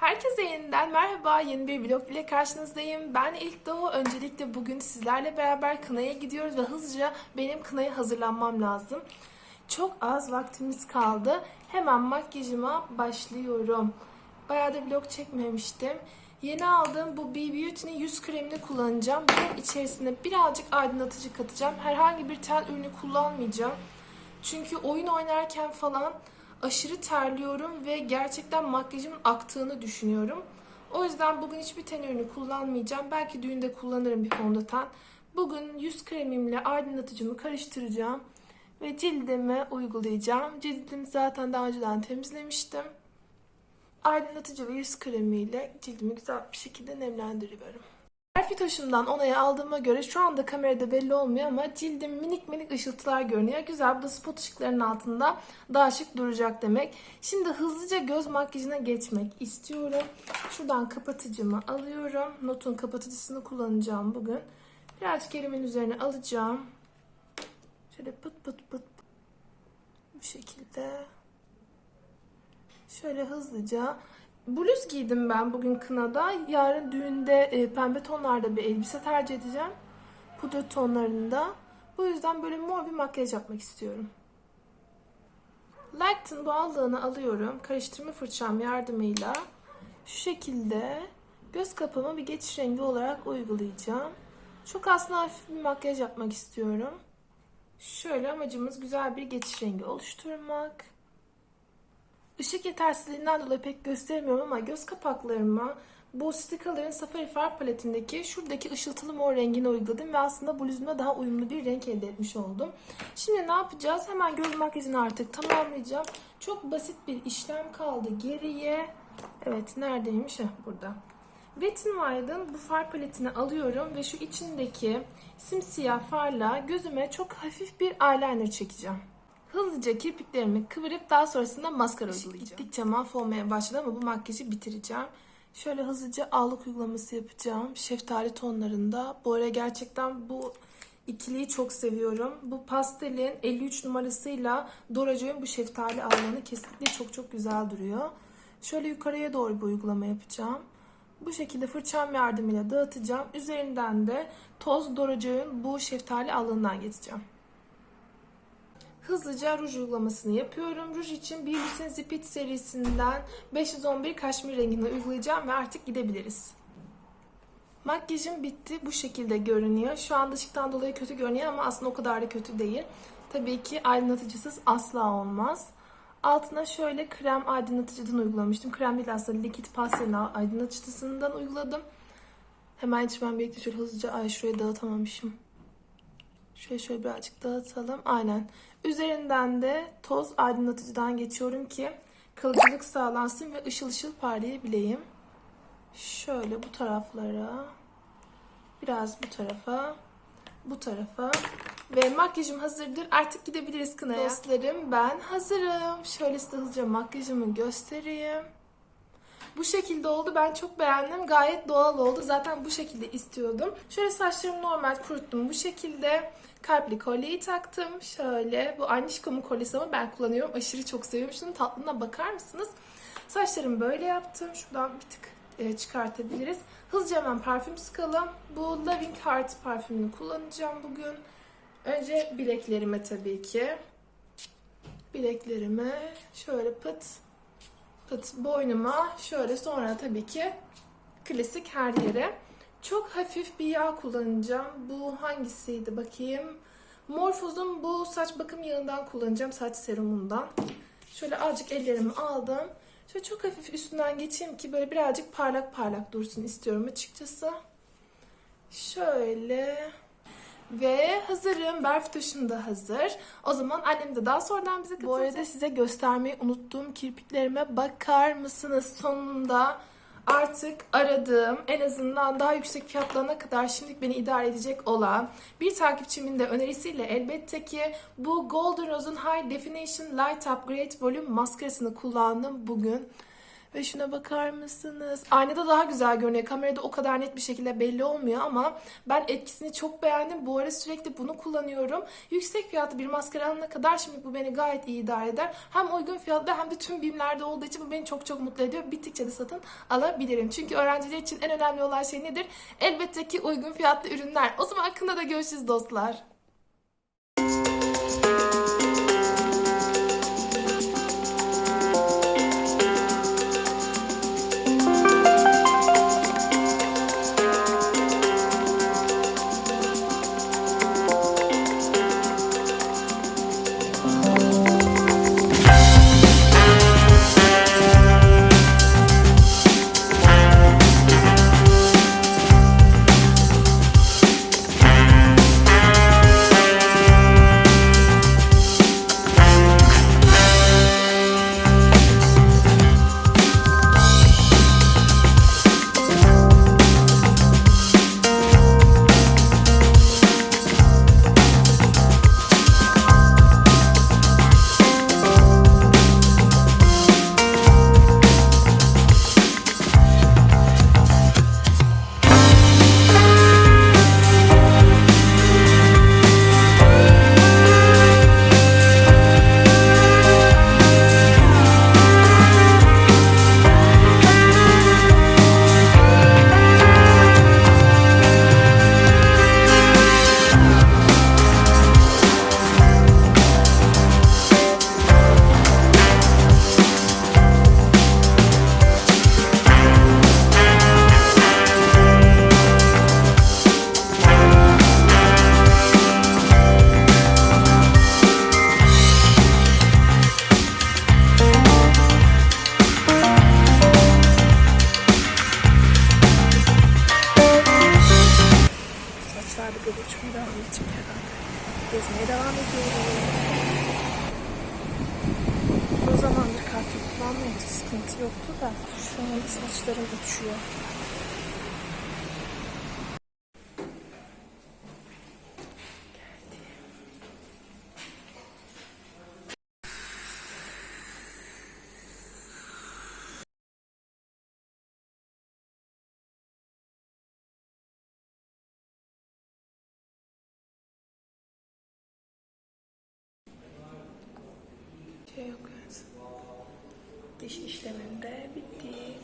Herkese yeniden merhaba. Yeni bir vlog ile karşınızdayım. Ben İlk Doğu. Öncelikle bugün sizlerle beraber kınaya gidiyoruz ve hızlıca benim kınaya hazırlanmam lazım. Çok az vaktimiz kaldı. Hemen makyajıma başlıyorum. Bayağı da vlog çekmemiştim. Yeni aldığım bu B Beauty'nin yüz kremini kullanacağım. Bunun içerisine birazcık aydınlatıcı katacağım. Herhangi bir ten ürünü kullanmayacağım. Çünkü oyun oynarken falan aşırı terliyorum ve gerçekten makyajımın aktığını düşünüyorum. O yüzden bugün hiçbir ten ürünü kullanmayacağım. Belki düğünde kullanırım bir fondöten. Bugün yüz kremimle aydınlatıcımı karıştıracağım ve cildime uygulayacağım. Cildimi zaten daha önceden temizlemiştim. Aydınlatıcı ve yüz kremiyle cildimi güzel bir şekilde nemlendiriyorum. Perfitoş'umdan onayı aldığıma göre şu anda kamerada belli olmuyor ama cildim minik minik ışıltılar görünüyor. Güzel bu da spot ışıkların altında daha şık duracak demek. Şimdi hızlıca göz makyajına geçmek istiyorum. Şuradan kapatıcımı alıyorum. Notun kapatıcısını kullanacağım bugün. Birazcık elimin üzerine alacağım. Şöyle pıt pıt pıt. Bu şekilde. Şöyle hızlıca Bluz giydim ben bugün kınada. Yarın düğünde e, pembe tonlarda bir elbise tercih edeceğim. Pudra tonlarında. Bu yüzden böyle mor bir makyaj yapmak istiyorum. Light'ın doğallığını alıyorum. Karıştırma fırçam yardımıyla şu şekilde göz kapağıma bir geçiş rengi olarak uygulayacağım. Çok aslında hafif bir makyaj yapmak istiyorum. Şöyle amacımız güzel bir geçiş rengi oluşturmak. Işık yetersizliğinden dolayı pek gösteremiyorum ama göz kapaklarıma bu Sticker'ların Safari Far paletindeki şuradaki ışıltılı mor rengini uyguladım ve aslında bluzumla daha uyumlu bir renk elde etmiş oldum. Şimdi ne yapacağız? Hemen göz makyajını artık tamamlayacağım. Çok basit bir işlem kaldı geriye. Evet neredeymiş? Heh, burada. Wet n Wild'ın bu far paletini alıyorum ve şu içindeki simsiyah farla gözüme çok hafif bir eyeliner çekeceğim. Hızlıca kirpiklerimi kıvırıp daha sonrasında maskara uygulayacağım. Gittikçe mahvolmaya başladı ama bu makyajı bitireceğim. Şöyle hızlıca allık uygulaması yapacağım. Şeftali tonlarında. Bu ara gerçekten bu ikiliyi çok seviyorum. Bu pastelin 53 numarasıyla Dora Joy'un bu şeftali allığını kesinlikle çok çok güzel duruyor. Şöyle yukarıya doğru bir uygulama yapacağım. Bu şekilde fırçam yardımıyla dağıtacağım. Üzerinden de toz Dora Joy'un bu şeftali allığından geçeceğim. Hızlıca ruj uygulamasını yapıyorum. Ruj için Beauty'sin Zipit serisinden 511 kaşmir rengini uygulayacağım ve artık gidebiliriz. Makyajım bitti. Bu şekilde görünüyor. Şu an ışıktan dolayı kötü görünüyor ama aslında o kadar da kötü değil. Tabii ki aydınlatıcısız asla olmaz. Altına şöyle krem aydınlatıcıdan uygulamıştım. Krem değil aslında likit pastelin aydınlatıcısından uyguladım. Hemen içmem birlikte şöyle hızlıca ay şuraya dağıtamamışım. Şöyle şöyle birazcık dağıtalım. Aynen. Üzerinden de toz aydınlatıcıdan geçiyorum ki kalıcılık sağlansın ve ışıl ışıl parlayabileyim. Şöyle bu taraflara, biraz bu tarafa, bu tarafa ve makyajım hazırdır. Artık gidebiliriz kınaya. Dostlarım ben hazırım. Şöyle size hızlıca makyajımı göstereyim. Bu şekilde oldu. Ben çok beğendim. Gayet doğal oldu. Zaten bu şekilde istiyordum. Şöyle saçlarımı normal kuruttum. Bu şekilde kalpli kolyeyi taktım. Şöyle. Bu Anişko'nun kolyesi ama ben kullanıyorum. Aşırı çok seviyorum. Şunun tatlılığına bakar mısınız? Saçlarımı böyle yaptım. Şuradan bir tık e, çıkartabiliriz. Hızlıca hemen parfüm sıkalım. Bu Loving Heart parfümünü kullanacağım bugün. Önce bileklerime tabii ki. Bileklerime şöyle pıt boynuma şöyle sonra tabii ki klasik her yere. Çok hafif bir yağ kullanacağım. Bu hangisiydi bakayım. Morphos'un bu saç bakım yağından kullanacağım. Saç serumundan. Şöyle azıcık ellerimi aldım. Şöyle çok hafif üstünden geçeyim ki böyle birazcık parlak parlak dursun istiyorum açıkçası. Şöyle ve hazırım. Berfitoş'um da hazır. O zaman annem de daha sonradan bize katılacak. Bu arada size göstermeyi unuttuğum kirpiklerime bakar mısınız? Sonunda artık aradığım en azından daha yüksek fiyatlarına kadar şimdilik beni idare edecek olan bir takipçimin de önerisiyle elbette ki bu Golden Rose'un High Definition Light Upgrade Volume maskarasını kullandım bugün. Ve şuna bakar mısınız? Aynada daha güzel görünüyor. Kamerada o kadar net bir şekilde belli olmuyor ama ben etkisini çok beğendim. Bu ara sürekli bunu kullanıyorum. Yüksek fiyatlı bir maskara alana kadar şimdi bu beni gayet iyi idare eder. Hem uygun fiyatlı hem de tüm BİM'lerde olduğu için bu beni çok çok mutlu ediyor. Bittikçe de satın alabilirim. Çünkü öğrenciler için en önemli olan şey nedir? Elbette ki uygun fiyatlı ürünler. O zaman hakkında da görüşürüz dostlar. Şey yok. Diş işlemim de bitti.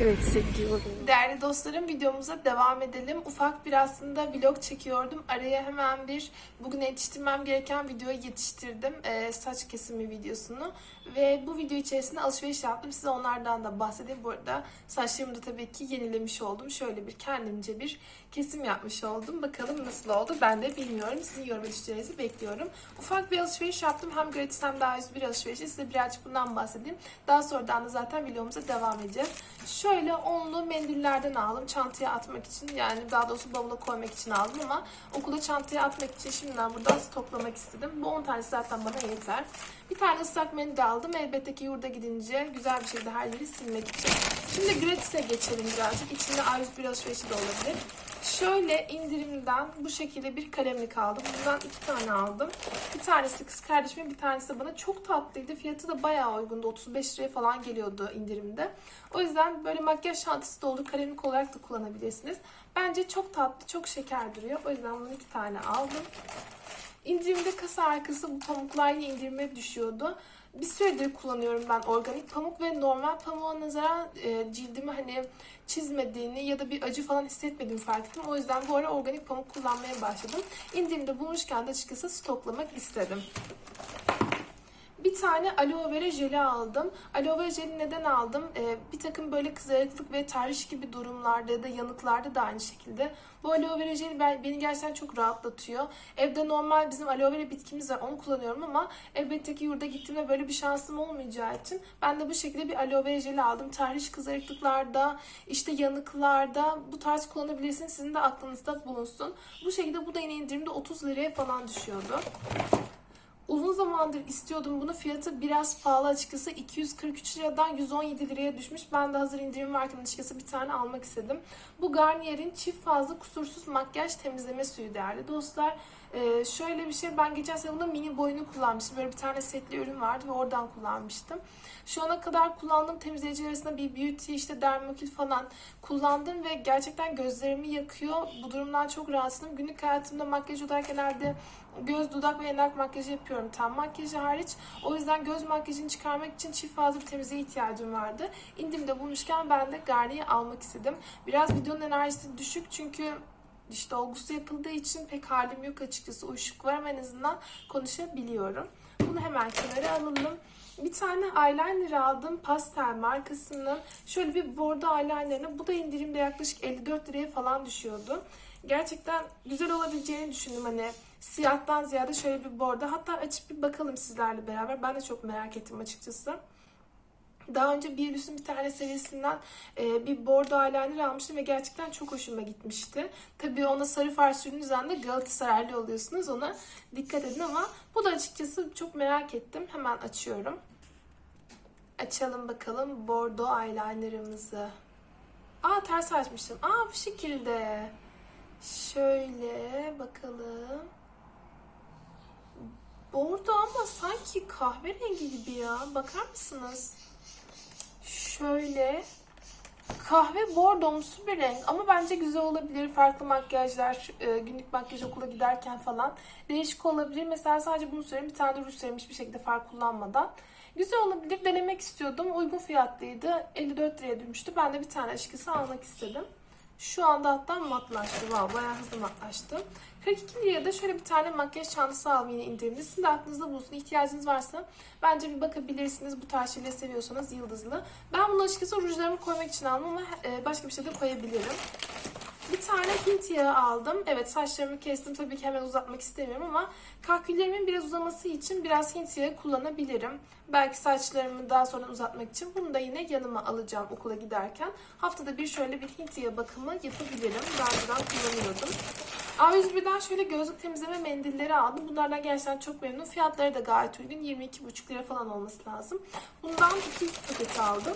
Evet seviyorum. Değerli dostlarım videomuza devam edelim. Ufak bir aslında vlog çekiyordum. Araya hemen bir bugün yetiştirmem gereken videoyu yetiştirdim. Ee, saç kesimi videosunu. Ve bu video içerisinde alışveriş yaptım. Size onlardan da bahsedeyim. Bu arada saçlarımı da tabii ki yenilemiş oldum. Şöyle bir kendimce bir kesim yapmış oldum. Bakalım nasıl oldu ben de bilmiyorum. Sizin yorum düşüncelerinizi bekliyorum. Ufak bir alışveriş yaptım. Hem gratis hem daha yüz bir alışverişi. Size birazcık bundan bahsedeyim. Daha sonradan da zaten videomuza devam edeceğim. Şöyle onlu mendillerden aldım. Çantaya atmak için yani daha doğrusu bavula koymak için aldım ama okula çantaya atmak için şimdiden buradan stoklamak istedim. Bu 10 tanesi zaten bana yeter. Bir tane ıslak mendil aldım. Elbette ki yurda gidince güzel bir şekilde her yeri silmek için. Şimdi gratis'e geçelim birazcık. İçinde A101 alışverişi de olabilir. Şöyle indirimden bu şekilde bir kalemlik aldım. Bundan iki tane aldım. Bir tanesi kız kardeşime, bir tanesi bana çok tatlıydı. Fiyatı da bayağı uygundu. 35 liraya falan geliyordu indirimde. O yüzden böyle makyaj çantası da olur. Kalemlik olarak da kullanabilirsiniz. Bence çok tatlı, çok şeker duruyor. O yüzden bunu iki tane aldım. İndirimde kasa arkası bu pamuklar yine indirime düşüyordu. Bir süredir kullanıyorum ben organik pamuk ve normal pamuğa nazaran e, cildimi hani çizmediğini ya da bir acı falan hissetmediğimi fark ettim. O yüzden bu ara organik pamuk kullanmaya başladım. İndirimde bulmuşken de açıkçası stoklamak istedim. Bir tane aloe vera jeli aldım. Aloe vera jeli neden aldım? Ee, bir takım böyle kızarıklık ve tahriş gibi durumlarda ya da yanıklarda da aynı şekilde. Bu aloe vera jeli ben- beni gerçekten çok rahatlatıyor. Evde normal bizim aloe vera bitkimiz var onu kullanıyorum ama elbette ki yurda gittiğimde böyle bir şansım olmayacağı için ben de bu şekilde bir aloe vera jeli aldım. Tahriş kızarıklıklarda, işte yanıklarda bu tarz kullanabilirsiniz. Sizin de aklınızda bulunsun. Bu şekilde bu da yine indirimde 30 liraya falan düşüyordu. Uzun zamandır istiyordum bunu. Fiyatı biraz pahalı açıkçası. 243 liradan 117 liraya düşmüş. Ben de hazır indirim varken açıkçası bir tane almak istedim. Bu Garnier'in çift fazla kusursuz makyaj temizleme suyu değerli dostlar. Ee, şöyle bir şey ben geçen sene bunun mini boyunu kullanmıştım. Böyle bir tane setli ürün vardı ve oradan kullanmıştım. Şu ana kadar kullandığım temizleyici arasında bir beauty işte dermokil falan kullandım ve gerçekten gözlerimi yakıyor. Bu durumdan çok rahatsızım. Günlük hayatımda makyaj olarak genelde göz, dudak ve yanak makyajı yapıyorum. Ten makyajı hariç. O yüzden göz makyajını çıkarmak için çift fazla bir temizliğe ihtiyacım vardı. İndirimde bulmuşken ben de Garnier almak istedim. Biraz videonun enerjisi düşük çünkü diş dolgusu yapıldığı için pek halim yok açıkçası. Uyuşuk var ama en azından konuşabiliyorum. Bunu hemen kenara alalım. Bir tane eyeliner aldım. Pastel markasının. Şöyle bir bordo eyelinerine. Bu da indirimde yaklaşık 54 liraya falan düşüyordu. Gerçekten güzel olabileceğini düşündüm. Hani siyahtan ziyade şöyle bir bordo. Hatta açıp bir bakalım sizlerle beraber. Ben de çok merak ettim açıkçası. Daha önce Beauty's'ün bir tane serisinden e, bir bordo eyeliner almıştım ve gerçekten çok hoşuma gitmişti. Tabii ona sarı far sürdüğünüz anda Galatasaraylı oluyorsunuz. Ona dikkat edin ama bu da açıkçası çok merak ettim. Hemen açıyorum. Açalım bakalım bordo eyelinerımızı. Aa ters açmışım. Aa bu şekilde. Şöyle bakalım. Bordo ama sanki kahverengi gibi ya. Bakar mısınız? Şöyle kahve bordomsu bir renk ama bence güzel olabilir. Farklı makyajlar, e, günlük makyaj okula giderken falan değişik olabilir. Mesela sadece bunu söyleyeyim. Bir tane de ruj sürerim hiçbir şekilde far kullanmadan. Güzel olabilir. Denemek istiyordum. Uygun fiyatlıydı. 54 liraya düşmüştü. Ben de bir tane açıkçası almak istedim. Şu anda hatta matlaştı. Wow, bayağı hızlı matlaştı. 42 liraya da şöyle bir tane makyaj çantası aldım yine indirimde. Sizin de aklınızda bulsun. İhtiyacınız varsa bence bir bakabilirsiniz. Bu tarz şeyleri seviyorsanız yıldızlı. Ben bunu açıkçası rujlarımı koymak için aldım ama e, başka bir şey de koyabilirim. Bir tane Hint yağı aldım. Evet saçlarımı kestim. Tabii ki hemen uzatmak istemiyorum ama kahküllerimin biraz uzaması için biraz Hint yağı kullanabilirim. Belki saçlarımı daha sonra uzatmak için bunu da yine yanıma alacağım okula giderken. Haftada bir şöyle bir Hint yağı bakımı yapabilirim. Daha önceden kullanıyordum. A101'den şöyle gözlük temizleme mendilleri aldım. Bunlardan gerçekten çok memnun. Fiyatları da gayet uygun. 22,5 lira falan olması lazım. Bundan iki paket aldım.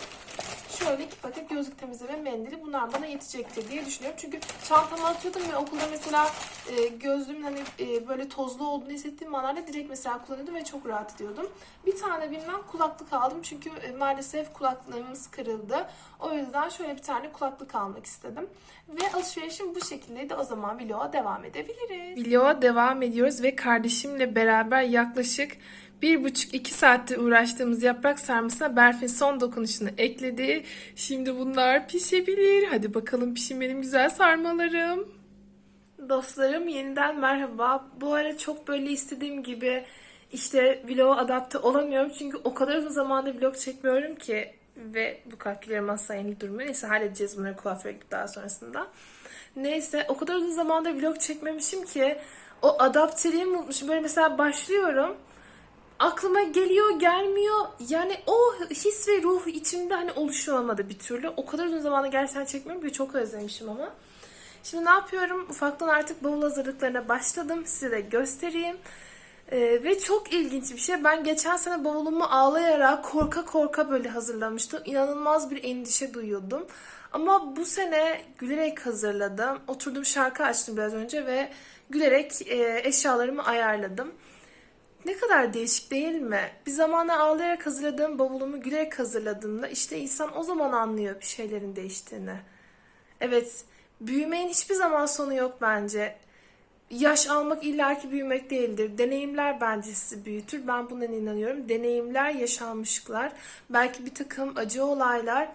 Şöyle iki paket gözlük temizleme mendili. Bunlar bana yetecektir diye düşünüyorum. Çünkü çantama atıyordum ve okulda mesela e, gözlüğümün hani e, böyle tozlu olduğunu hissettiğim anlarda direkt mesela kullanıyordum ve çok rahat ediyordum. Bir tane bilmem kulaklık aldım. Çünkü e, maalesef kulaklığımız kırıldı. O yüzden şöyle bir tane kulaklık almak istedim. Ve alışverişim bu şekildeydi. O zaman vloga devam edebiliriz. Vloga devam ediyoruz ve kardeşimle beraber yaklaşık bir buçuk iki saatte uğraştığımız yaprak sarmasına Berfin son dokunuşunu ekledi. Şimdi bunlar pişebilir. Hadi bakalım pişin benim güzel sarmalarım. Dostlarım yeniden merhaba. Bu ara çok böyle istediğim gibi işte vloga adapte olamıyorum. Çünkü o kadar uzun zamandır vlog çekmiyorum ki ve bu kalkülerim asla yeni durmuyor. Neyse halledeceğiz bunları kuaföre daha sonrasında. Neyse o kadar uzun zamandır vlog çekmemişim ki o adapteliğimi unutmuşum. Böyle mesela başlıyorum aklıma geliyor gelmiyor yani o his ve ruh içimde hani oluşamadı bir türlü. O kadar uzun zamanda gerçekten çekmiyorum ki çok özlemişim ama. Şimdi ne yapıyorum? Ufaktan artık bavul hazırlıklarına başladım. Size de göstereyim. Ee, ve çok ilginç bir şey. Ben geçen sene bavulumu ağlayarak korka korka böyle hazırlamıştım. İnanılmaz bir endişe duyuyordum. Ama bu sene gülerek hazırladım. Oturdum şarkı açtım biraz önce ve gülerek e, eşyalarımı ayarladım. Ne kadar değişik değil mi? Bir zamana ağlayarak hazırladığım bavulumu gülerek hazırladığımda işte insan o zaman anlıyor bir şeylerin değiştiğini. Evet, büyümenin hiçbir zaman sonu yok bence. Yaş almak illaki büyümek değildir. Deneyimler bence sizi büyütür. Ben buna inanıyorum. Deneyimler, yaşanmışlıklar, belki bir takım acı olaylar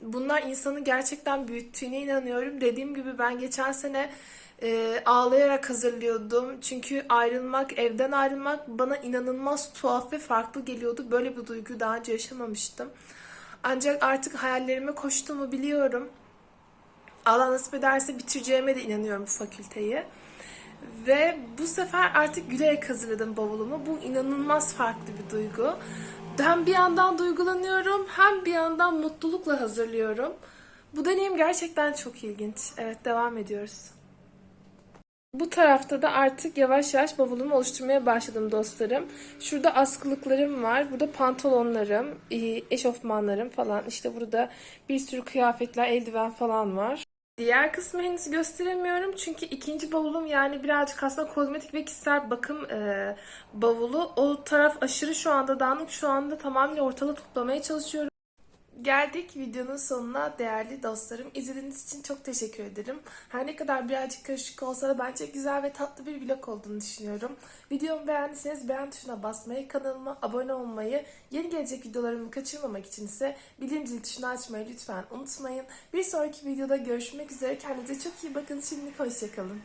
bunlar insanı gerçekten büyüttüğüne inanıyorum. Dediğim gibi ben geçen sene e, ağlayarak hazırlıyordum. Çünkü ayrılmak, evden ayrılmak bana inanılmaz tuhaf ve farklı geliyordu. Böyle bir duyguyu daha önce yaşamamıştım. Ancak artık hayallerime koştuğumu biliyorum. Allah nasip ederse bitireceğime de inanıyorum bu fakülteyi. Ve bu sefer artık gülerek hazırladım bavulumu. Bu inanılmaz farklı bir duygu. Hem bir yandan duygulanıyorum hem bir yandan mutlulukla hazırlıyorum. Bu deneyim gerçekten çok ilginç. Evet devam ediyoruz. Bu tarafta da artık yavaş yavaş bavulumu oluşturmaya başladım dostlarım. Şurada askılıklarım var. Burada pantolonlarım, e, eşofmanlarım falan. İşte burada bir sürü kıyafetler, eldiven falan var. Diğer kısmı henüz gösteremiyorum çünkü ikinci bavulum yani birazcık aslında kozmetik ve kişisel bakım e, bavulu. O taraf aşırı şu anda dağınık. Şu anda tamamen ortalığı toplamaya çalışıyorum. Geldik videonun sonuna değerli dostlarım. İzlediğiniz için çok teşekkür ederim. Her ne kadar birazcık karışık olsa da bence güzel ve tatlı bir vlog olduğunu düşünüyorum. Videomu beğendiyseniz beğen tuşuna basmayı, kanalıma abone olmayı, yeni gelecek videolarımı kaçırmamak için ise bildirim zil tuşunu açmayı lütfen unutmayın. Bir sonraki videoda görüşmek üzere. Kendinize çok iyi bakın. Şimdilik hoşçakalın.